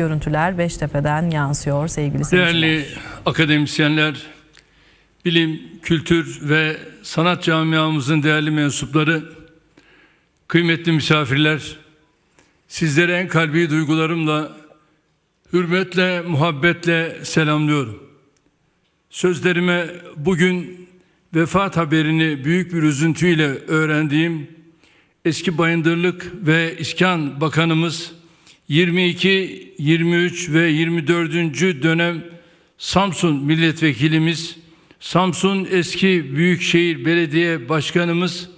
Görüntüler Beştepe'den yansıyor sevgili seyirciler. Değerli akademisyenler, bilim, kültür ve sanat camiamızın değerli mensupları, kıymetli misafirler, sizlere en kalbi duygularımla, hürmetle, muhabbetle selamlıyorum. Sözlerime bugün vefat haberini büyük bir üzüntüyle öğrendiğim eski Bayındırlık ve İskan Bakanımız 22, 23 ve 24. dönem Samsun Milletvekilimiz, Samsun Eski Büyükşehir Belediye Başkanımız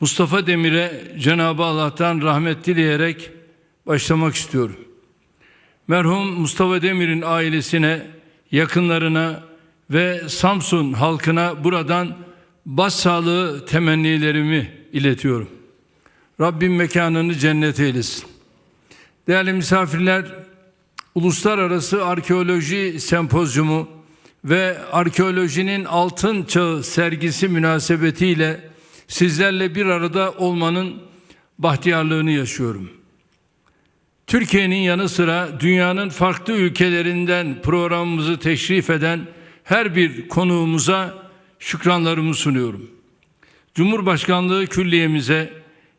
Mustafa Demir'e Cenab-ı Allah'tan rahmet dileyerek başlamak istiyorum. Merhum Mustafa Demir'in ailesine, yakınlarına ve Samsun halkına buradan başsağlığı temennilerimi iletiyorum. Rabbim mekanını cennet eylesin. Değerli misafirler, Uluslararası Arkeoloji Sempozyumu ve Arkeolojinin Altın Çağı sergisi münasebetiyle sizlerle bir arada olmanın bahtiyarlığını yaşıyorum. Türkiye'nin yanı sıra dünyanın farklı ülkelerinden programımızı teşrif eden her bir konuğumuza şükranlarımı sunuyorum. Cumhurbaşkanlığı Külliye'mize,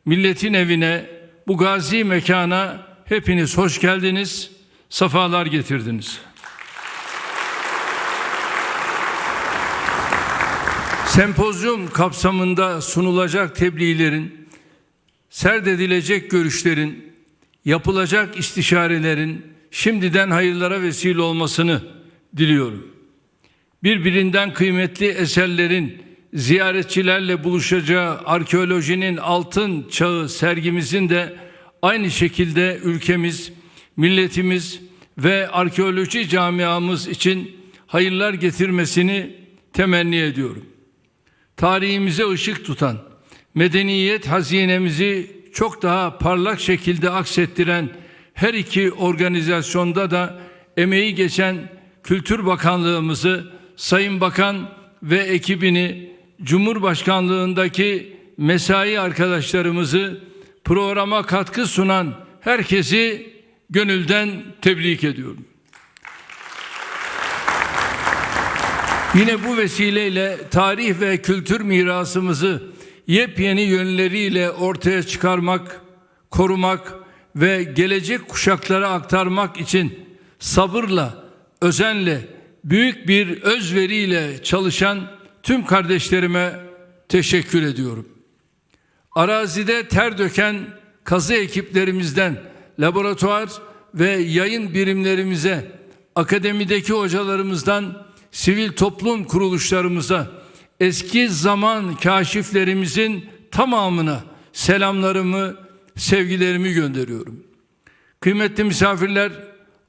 milletin evine, bu gazi mekana hepiniz hoş geldiniz, safalar getirdiniz. Sempozyum kapsamında sunulacak tebliğlerin, serdedilecek görüşlerin, yapılacak istişarelerin şimdiden hayırlara vesile olmasını diliyorum. Birbirinden kıymetli eserlerin ziyaretçilerle buluşacağı arkeolojinin altın çağı sergimizin de aynı şekilde ülkemiz, milletimiz ve arkeoloji camiamız için hayırlar getirmesini temenni ediyorum. Tarihimize ışık tutan, medeniyet hazinemizi çok daha parlak şekilde aksettiren her iki organizasyonda da emeği geçen Kültür Bakanlığımızı, Sayın Bakan ve ekibini, Cumhurbaşkanlığındaki mesai arkadaşlarımızı, programa katkı sunan herkesi gönülden tebrik ediyorum. Yine bu vesileyle tarih ve kültür mirasımızı yepyeni yönleriyle ortaya çıkarmak, korumak ve gelecek kuşaklara aktarmak için sabırla, özenle, büyük bir özveriyle çalışan tüm kardeşlerime teşekkür ediyorum. Arazide ter döken kazı ekiplerimizden laboratuvar ve yayın birimlerimize, akademideki hocalarımızdan sivil toplum kuruluşlarımıza, eski zaman kaşiflerimizin tamamına selamlarımı, sevgilerimi gönderiyorum. Kıymetli misafirler,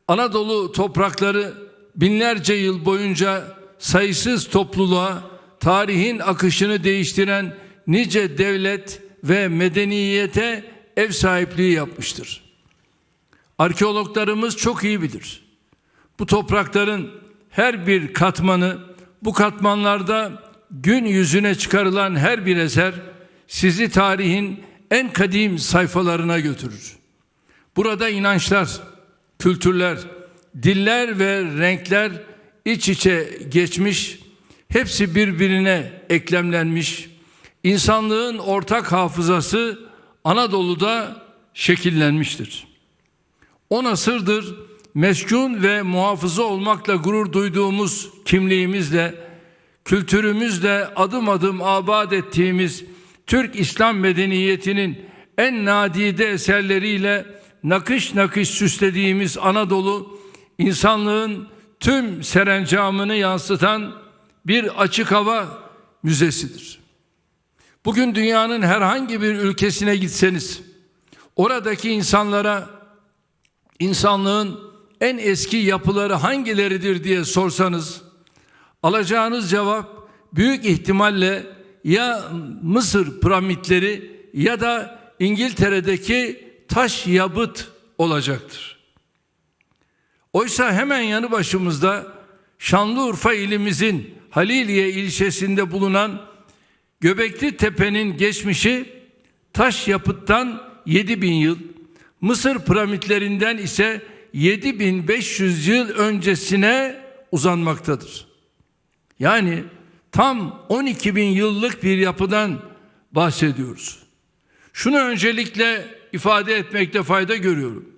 Anadolu toprakları binlerce yıl boyunca sayısız topluluğa tarihin akışını değiştiren nice devlet ve medeniyete ev sahipliği yapmıştır. Arkeologlarımız çok iyi bilir. Bu toprakların her bir katmanı, bu katmanlarda gün yüzüne çıkarılan her bir eser sizi tarihin en kadim sayfalarına götürür. Burada inançlar, kültürler, diller ve renkler iç içe geçmiş, hepsi birbirine eklemlenmiş. İnsanlığın ortak hafızası Anadolu'da şekillenmiştir. On asırdır meskun ve muhafızı olmakla gurur duyduğumuz kimliğimizle, kültürümüzle adım adım abad ettiğimiz Türk İslam medeniyetinin en nadide eserleriyle nakış nakış süslediğimiz Anadolu, insanlığın tüm serencamını yansıtan bir açık hava müzesidir. Bugün dünyanın herhangi bir ülkesine gitseniz, oradaki insanlara insanlığın en eski yapıları hangileridir diye sorsanız alacağınız cevap büyük ihtimalle ya Mısır piramitleri ya da İngiltere'deki taş yapıt olacaktır. Oysa hemen yanı başımızda Şanlıurfa ilimizin Haliliye ilçesinde bulunan Göbekli Tepe'nin geçmişi taş yapıttan 7000 yıl, Mısır piramitlerinden ise 7500 yıl öncesine uzanmaktadır. Yani tam 12 bin yıllık bir yapıdan bahsediyoruz. Şunu öncelikle ifade etmekte fayda görüyorum.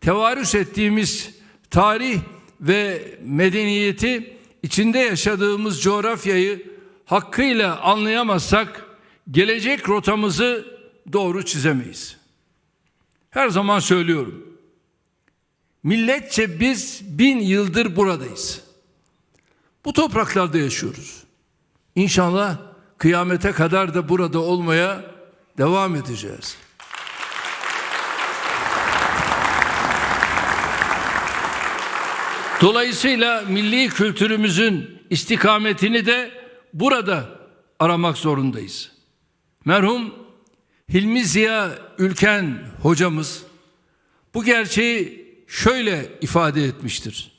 Tevarüs ettiğimiz tarih ve medeniyeti içinde yaşadığımız coğrafyayı hakkıyla anlayamazsak gelecek rotamızı doğru çizemeyiz. Her zaman söylüyorum. Milletçe biz bin yıldır buradayız. Bu topraklarda yaşıyoruz. İnşallah kıyamete kadar da burada olmaya devam edeceğiz. Dolayısıyla milli kültürümüzün istikametini de burada aramak zorundayız. Merhum Hilmi Ziya Ülken hocamız bu gerçeği şöyle ifade etmiştir.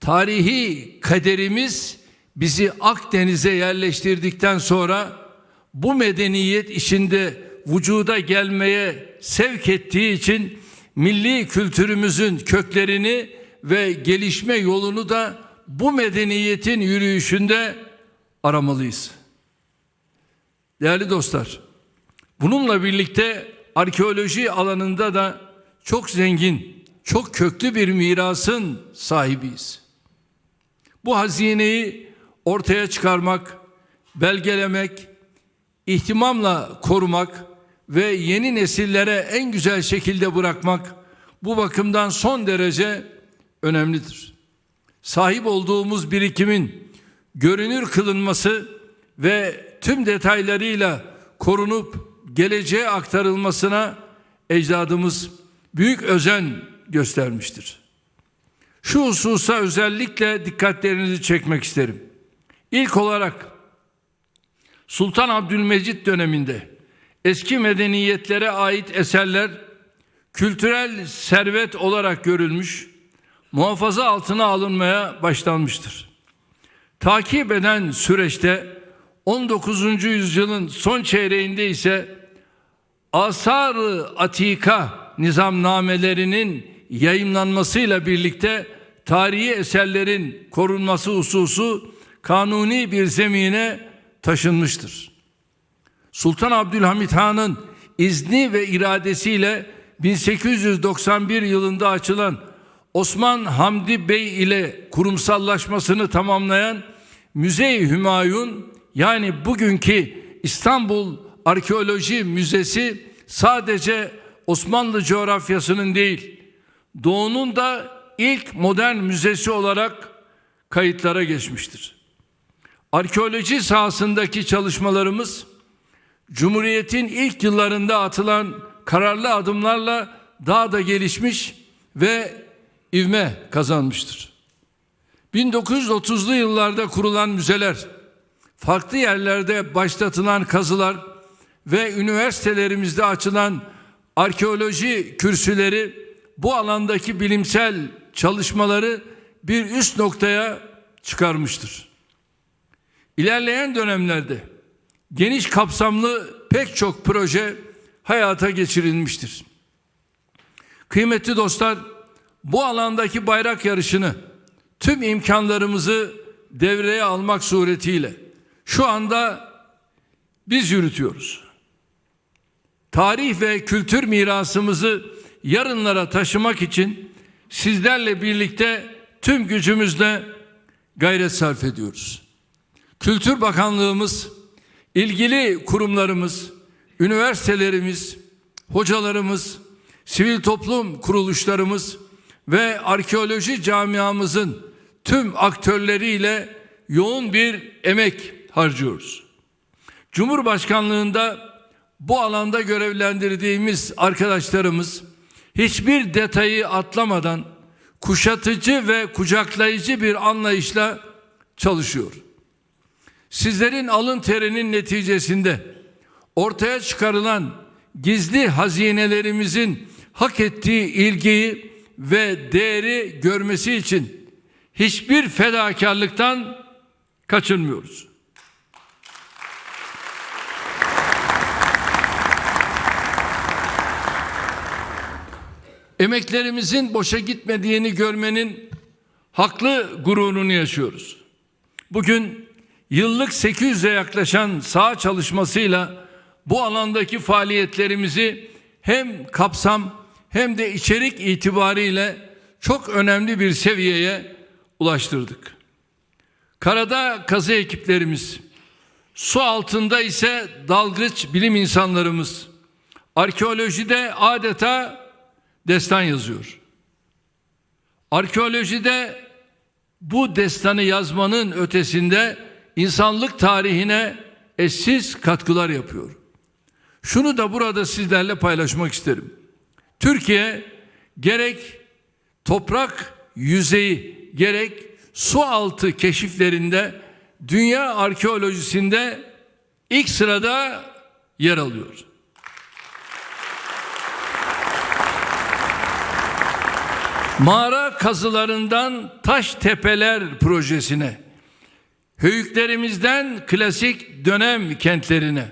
Tarihi kaderimiz bizi Akdeniz'e yerleştirdikten sonra bu medeniyet içinde vücuda gelmeye sevk ettiği için milli kültürümüzün köklerini ve gelişme yolunu da bu medeniyetin yürüyüşünde aramalıyız. Değerli dostlar, bununla birlikte arkeoloji alanında da çok zengin, çok köklü bir mirasın sahibiyiz. Bu hazineyi ortaya çıkarmak, belgelemek, ihtimamla korumak ve yeni nesillere en güzel şekilde bırakmak bu bakımdan son derece önemlidir. Sahip olduğumuz birikimin görünür kılınması ve tüm detaylarıyla korunup geleceğe aktarılmasına ecdadımız büyük özen göstermiştir. Şu hususa özellikle dikkatlerinizi çekmek isterim. İlk olarak Sultan Abdülmecit döneminde eski medeniyetlere ait eserler kültürel servet olarak görülmüş, muhafaza altına alınmaya başlanmıştır. Takip eden süreçte 19. yüzyılın son çeyreğinde ise Asar-ı Atika nizamnamelerinin yayımlanmasıyla birlikte tarihi eserlerin korunması hususu kanuni bir zemine taşınmıştır. Sultan Abdülhamit Han'ın izni ve iradesiyle 1891 yılında açılan Osman Hamdi Bey ile kurumsallaşmasını tamamlayan Müze-i Hümayun yani bugünkü İstanbul Arkeoloji Müzesi sadece Osmanlı coğrafyasının değil, Doğu'nun da ilk modern müzesi olarak kayıtlara geçmiştir. Arkeoloji sahasındaki çalışmalarımız Cumhuriyet'in ilk yıllarında atılan kararlı adımlarla daha da gelişmiş ve ivme kazanmıştır. 1930'lu yıllarda kurulan müzeler, farklı yerlerde başlatılan kazılar ve üniversitelerimizde açılan arkeoloji kürsüleri bu alandaki bilimsel çalışmaları bir üst noktaya çıkarmıştır. İlerleyen dönemlerde geniş kapsamlı pek çok proje hayata geçirilmiştir. Kıymetli dostlar, bu alandaki bayrak yarışını tüm imkanlarımızı devreye almak suretiyle şu anda biz yürütüyoruz. Tarih ve kültür mirasımızı yarınlara taşımak için sizlerle birlikte tüm gücümüzle gayret sarf ediyoruz. Kültür Bakanlığımız, ilgili kurumlarımız, üniversitelerimiz, hocalarımız, sivil toplum kuruluşlarımız ve arkeoloji camiamızın tüm aktörleriyle yoğun bir emek harcıyoruz. Cumhurbaşkanlığında bu alanda görevlendirdiğimiz arkadaşlarımız hiçbir detayı atlamadan kuşatıcı ve kucaklayıcı bir anlayışla çalışıyor. Sizlerin alın terinin neticesinde ortaya çıkarılan gizli hazinelerimizin hak ettiği ilgiyi ve değeri görmesi için hiçbir fedakarlıktan kaçınmıyoruz. emeklerimizin boşa gitmediğini görmenin haklı gururunu yaşıyoruz. Bugün yıllık 800'e yaklaşan saha çalışmasıyla bu alandaki faaliyetlerimizi hem kapsam hem de içerik itibariyle çok önemli bir seviyeye ulaştırdık. Karada kazı ekiplerimiz, su altında ise dalgıç bilim insanlarımız, arkeolojide adeta destan yazıyor. Arkeolojide bu destanı yazmanın ötesinde insanlık tarihine eşsiz katkılar yapıyor. Şunu da burada sizlerle paylaşmak isterim. Türkiye gerek toprak yüzeyi gerek su altı keşiflerinde dünya arkeolojisinde ilk sırada yer alıyor. Mağara kazılarından taş tepeler projesine, höyüklerimizden klasik dönem kentlerine,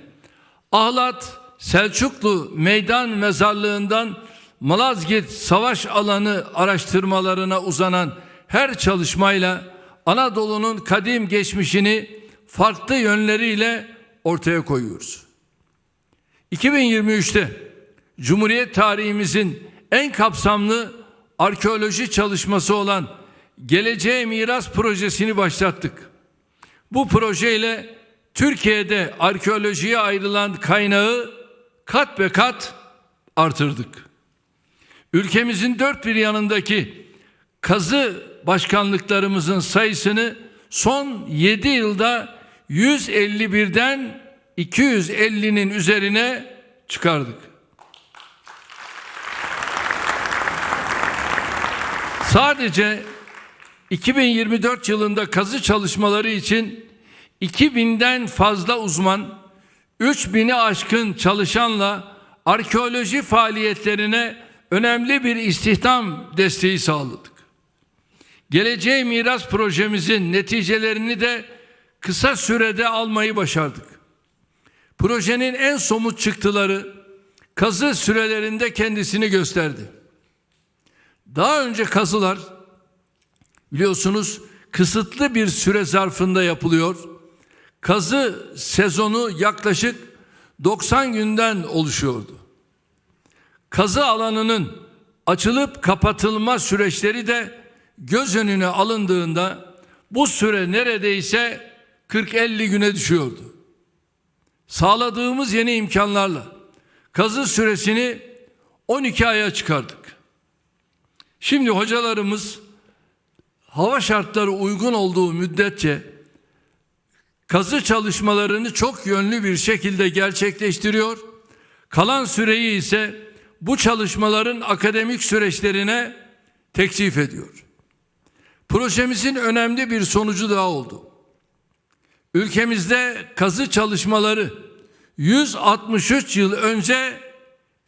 Ahlat, Selçuklu meydan mezarlığından Malazgirt savaş alanı araştırmalarına uzanan her çalışmayla Anadolu'nun kadim geçmişini farklı yönleriyle ortaya koyuyoruz. 2023'te Cumhuriyet tarihimizin en kapsamlı arkeoloji çalışması olan Geleceğe Miras projesini başlattık. Bu projeyle Türkiye'de arkeolojiye ayrılan kaynağı kat be kat artırdık. Ülkemizin dört bir yanındaki kazı başkanlıklarımızın sayısını son 7 yılda 151'den 250'nin üzerine çıkardık. Sadece 2024 yılında kazı çalışmaları için 2000'den fazla uzman, 3000'i aşkın çalışanla arkeoloji faaliyetlerine önemli bir istihdam desteği sağladık. Geleceğe miras projemizin neticelerini de kısa sürede almayı başardık. Projenin en somut çıktıları kazı sürelerinde kendisini gösterdi. Daha önce kazılar biliyorsunuz kısıtlı bir süre zarfında yapılıyor. Kazı sezonu yaklaşık 90 günden oluşuyordu. Kazı alanının açılıp kapatılma süreçleri de göz önüne alındığında bu süre neredeyse 40-50 güne düşüyordu. Sağladığımız yeni imkanlarla kazı süresini 12 aya çıkardık. Şimdi hocalarımız hava şartları uygun olduğu müddetçe kazı çalışmalarını çok yönlü bir şekilde gerçekleştiriyor. Kalan süreyi ise bu çalışmaların akademik süreçlerine teksif ediyor. Projemizin önemli bir sonucu daha oldu. Ülkemizde kazı çalışmaları 163 yıl önce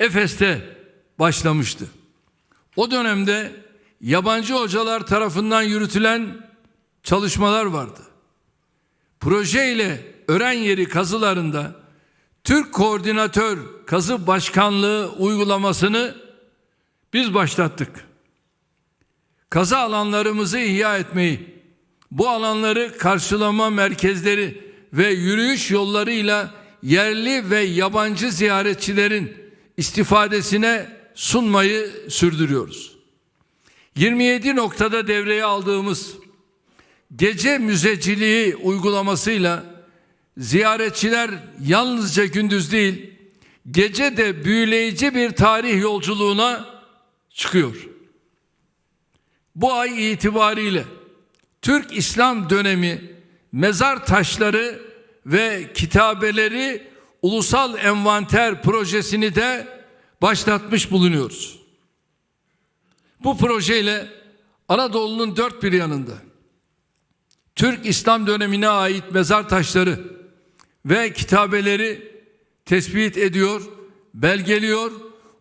Efes'te başlamıştı. O dönemde yabancı hocalar tarafından yürütülen çalışmalar vardı. Proje ile öğren yeri kazılarında Türk Koordinatör Kazı Başkanlığı uygulamasını biz başlattık. Kazı alanlarımızı ihya etmeyi, bu alanları karşılama merkezleri ve yürüyüş yollarıyla yerli ve yabancı ziyaretçilerin istifadesine sunmayı sürdürüyoruz. 27 noktada devreye aldığımız gece müzeciliği uygulamasıyla ziyaretçiler yalnızca gündüz değil, gece de büyüleyici bir tarih yolculuğuna çıkıyor. Bu ay itibariyle Türk İslam dönemi mezar taşları ve kitabeleri ulusal envanter projesini de başlatmış bulunuyoruz. Bu projeyle Anadolu'nun dört bir yanında Türk İslam dönemine ait mezar taşları ve kitabeleri tespit ediyor, belgeliyor,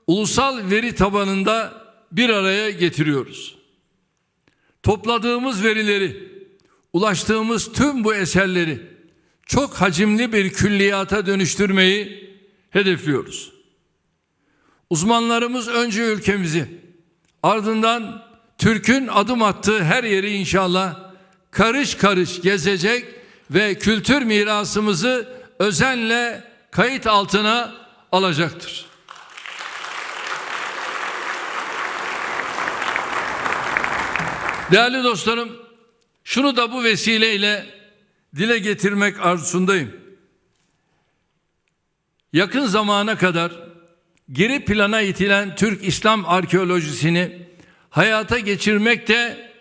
ulusal veri tabanında bir araya getiriyoruz. Topladığımız verileri, ulaştığımız tüm bu eserleri çok hacimli bir külliyata dönüştürmeyi hedefliyoruz. Uzmanlarımız önce ülkemizi, ardından Türk'ün adım attığı her yeri inşallah karış karış gezecek ve kültür mirasımızı özenle kayıt altına alacaktır. Değerli dostlarım, şunu da bu vesileyle dile getirmek arzusundayım. Yakın zamana kadar geri plana itilen Türk İslam arkeolojisini hayata geçirmek de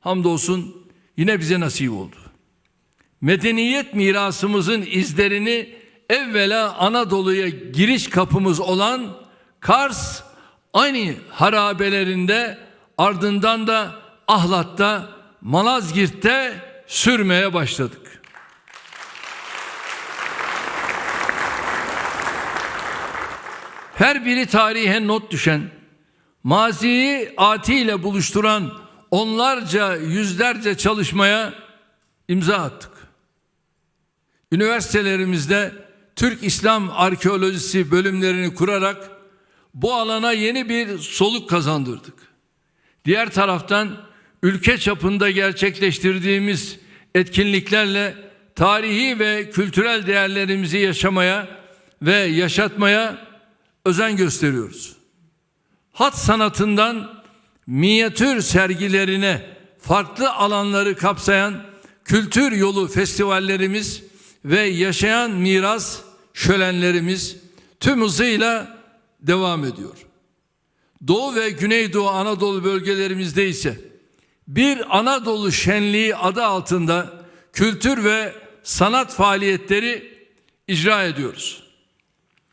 hamdolsun yine bize nasip oldu. Medeniyet mirasımızın izlerini evvela Anadolu'ya giriş kapımız olan Kars aynı harabelerinde ardından da Ahlat'ta Malazgirt'te sürmeye başladık. Her biri tarihe not düşen, maziyi atiyle buluşturan onlarca yüzlerce çalışmaya imza attık. Üniversitelerimizde Türk İslam arkeolojisi bölümlerini kurarak bu alana yeni bir soluk kazandırdık. Diğer taraftan ülke çapında gerçekleştirdiğimiz etkinliklerle tarihi ve kültürel değerlerimizi yaşamaya ve yaşatmaya özen gösteriyoruz. Hat sanatından minyatür sergilerine farklı alanları kapsayan kültür yolu festivallerimiz ve yaşayan miras şölenlerimiz tüm hızıyla devam ediyor. Doğu ve Güneydoğu Anadolu bölgelerimizde ise bir Anadolu şenliği adı altında kültür ve sanat faaliyetleri icra ediyoruz.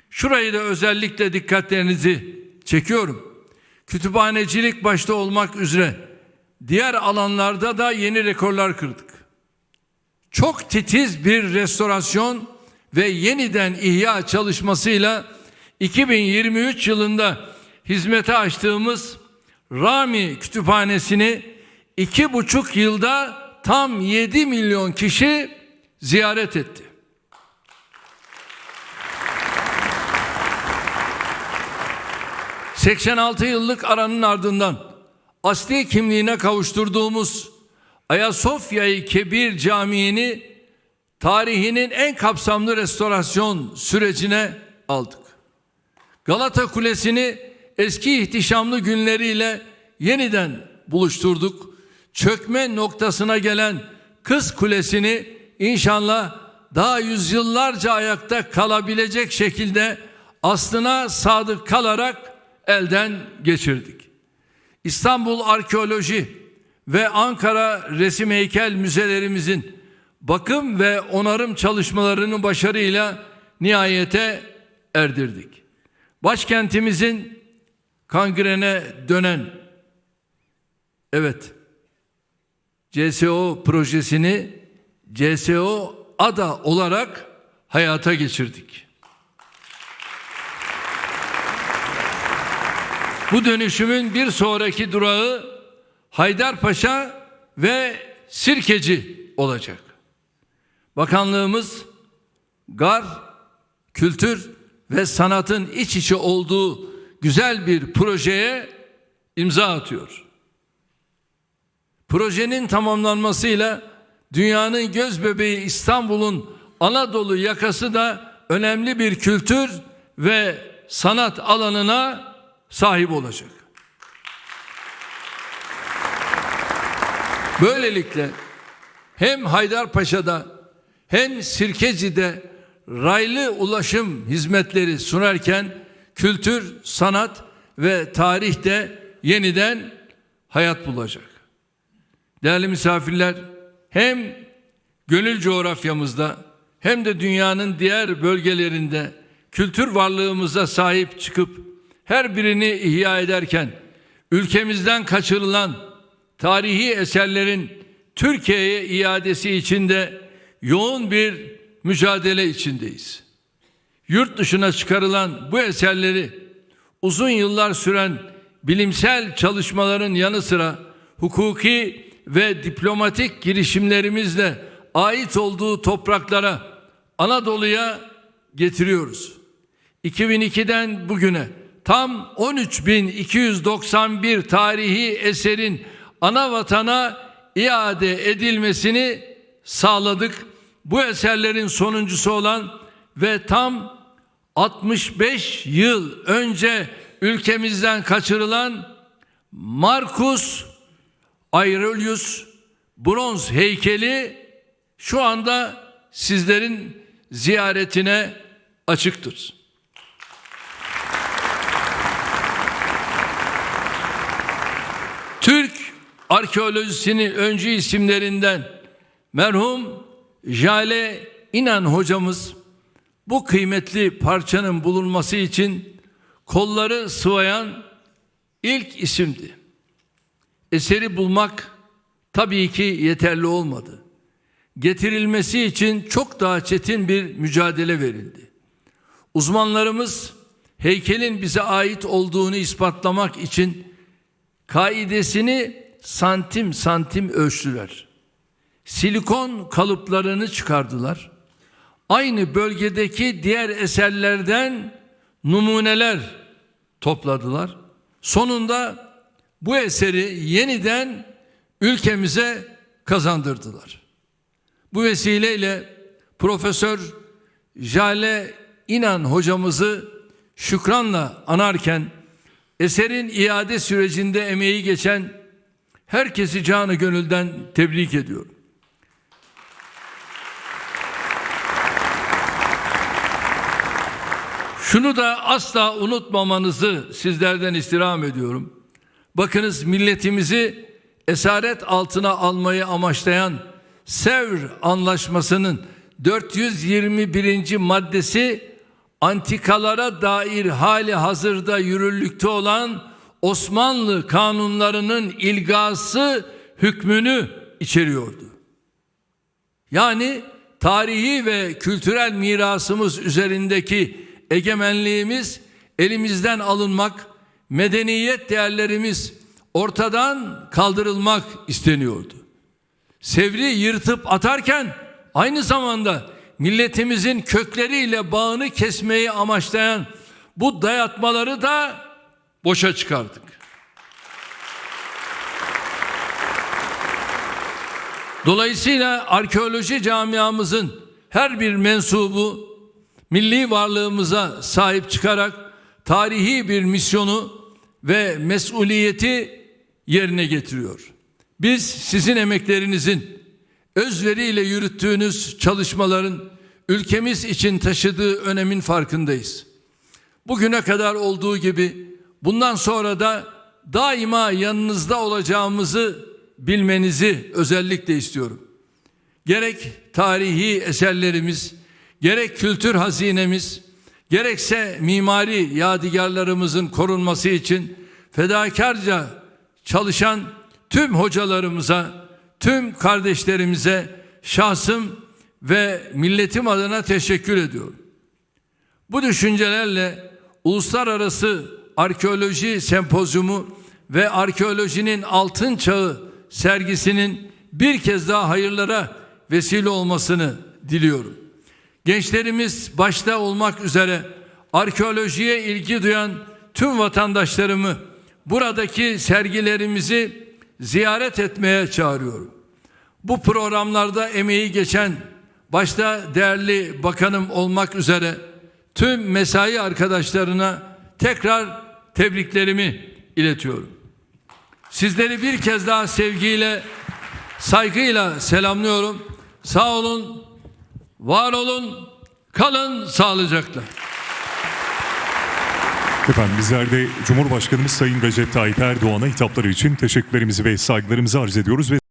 Şurayı da özellikle dikkatlerinizi çekiyorum. Kütüphanecilik başta olmak üzere diğer alanlarda da yeni rekorlar kırdık. Çok titiz bir restorasyon ve yeniden ihya çalışmasıyla 2023 yılında hizmete açtığımız Rami Kütüphanesi'ni iki buçuk yılda tam 7 milyon kişi ziyaret etti. ...86 yıllık aranın ardından... ...asli kimliğine kavuşturduğumuz... ...Ayasofya-i Kebir Camii'ni... ...tarihinin en kapsamlı restorasyon sürecine aldık. Galata Kulesi'ni eski ihtişamlı günleriyle yeniden buluşturduk. Çökme noktasına gelen Kız Kulesi'ni inşallah daha yüzyıllarca ayakta kalabilecek şekilde aslına sadık kalarak elden geçirdik. İstanbul Arkeoloji ve Ankara Resim Heykel Müzelerimizin bakım ve onarım çalışmalarını başarıyla nihayete erdirdik. Başkentimizin kangrene dönen evet CSO projesini CSO ada olarak hayata geçirdik. Bu dönüşümün bir sonraki durağı Haydarpaşa ve Sirkeci olacak. Bakanlığımız gar, kültür ve sanatın iç içe olduğu güzel bir projeye imza atıyor. Projenin tamamlanmasıyla dünyanın göz bebeği İstanbul'un Anadolu yakası da önemli bir kültür ve sanat alanına sahip olacak. Böylelikle hem Haydarpaşa'da hem Sirkeci'de raylı ulaşım hizmetleri sunarken kültür, sanat ve tarih de yeniden hayat bulacak. Değerli misafirler, hem gönül coğrafyamızda hem de dünyanın diğer bölgelerinde kültür varlığımıza sahip çıkıp her birini ihya ederken ülkemizden kaçırılan tarihi eserlerin Türkiye'ye iadesi içinde yoğun bir mücadele içindeyiz. Yurt dışına çıkarılan bu eserleri uzun yıllar süren bilimsel çalışmaların yanı sıra hukuki ve diplomatik girişimlerimizle ait olduğu topraklara Anadolu'ya getiriyoruz. 2002'den bugüne tam 13.291 tarihi eserin ana vatana iade edilmesini sağladık. Bu eserlerin sonuncusu olan ve tam 65 yıl önce ülkemizden kaçırılan Marcus Aurelius bronz heykeli şu anda sizlerin ziyaretine açıktır. Türk arkeolojisinin öncü isimlerinden merhum Jale İnan hocamız bu kıymetli parçanın bulunması için kolları sıvayan ilk isimdi. Eseri bulmak tabii ki yeterli olmadı. Getirilmesi için çok daha çetin bir mücadele verildi. Uzmanlarımız heykelin bize ait olduğunu ispatlamak için kaidesini santim santim ölçtüler. Silikon kalıplarını çıkardılar. Aynı bölgedeki diğer eserlerden numuneler topladılar. Sonunda bu eseri yeniden ülkemize kazandırdılar. Bu vesileyle Profesör Jale İnan hocamızı şükranla anarken eserin iade sürecinde emeği geçen herkesi canı gönülden tebrik ediyorum. Şunu da asla unutmamanızı sizlerden istirham ediyorum. Bakınız milletimizi esaret altına almayı amaçlayan Sevr Anlaşması'nın 421. maddesi antikalara dair hali hazırda yürürlükte olan Osmanlı kanunlarının ilgası hükmünü içeriyordu. Yani tarihi ve kültürel mirasımız üzerindeki egemenliğimiz elimizden alınmak, medeniyet değerlerimiz ortadan kaldırılmak isteniyordu. Sevri yırtıp atarken aynı zamanda milletimizin kökleriyle bağını kesmeyi amaçlayan bu dayatmaları da boşa çıkardık. Dolayısıyla arkeoloji camiamızın her bir mensubu milli varlığımıza sahip çıkarak tarihi bir misyonu ve mesuliyeti yerine getiriyor. Biz sizin emeklerinizin özveriyle yürüttüğünüz çalışmaların ülkemiz için taşıdığı önemin farkındayız. Bugüne kadar olduğu gibi bundan sonra da daima yanınızda olacağımızı bilmenizi özellikle istiyorum. Gerek tarihi eserlerimiz, gerek kültür hazinemiz, gerekse mimari yadigarlarımızın korunması için fedakarca çalışan tüm hocalarımıza, tüm kardeşlerimize şahsım ve milletim adına teşekkür ediyorum. Bu düşüncelerle Uluslararası Arkeoloji Sempozyumu ve Arkeolojinin Altın Çağı sergisinin bir kez daha hayırlara vesile olmasını diliyorum. Gençlerimiz başta olmak üzere arkeolojiye ilgi duyan tüm vatandaşlarımı buradaki sergilerimizi ziyaret etmeye çağırıyorum. Bu programlarda emeği geçen başta değerli bakanım olmak üzere tüm mesai arkadaşlarına tekrar tebriklerimi iletiyorum. Sizleri bir kez daha sevgiyle, saygıyla selamlıyorum. Sağ olun, var olun, kalın sağlıcakla. Efendim bizler de Cumhurbaşkanımız Sayın Recep Tayyip Erdoğan'a hitapları için teşekkürlerimizi ve saygılarımızı arz ediyoruz ve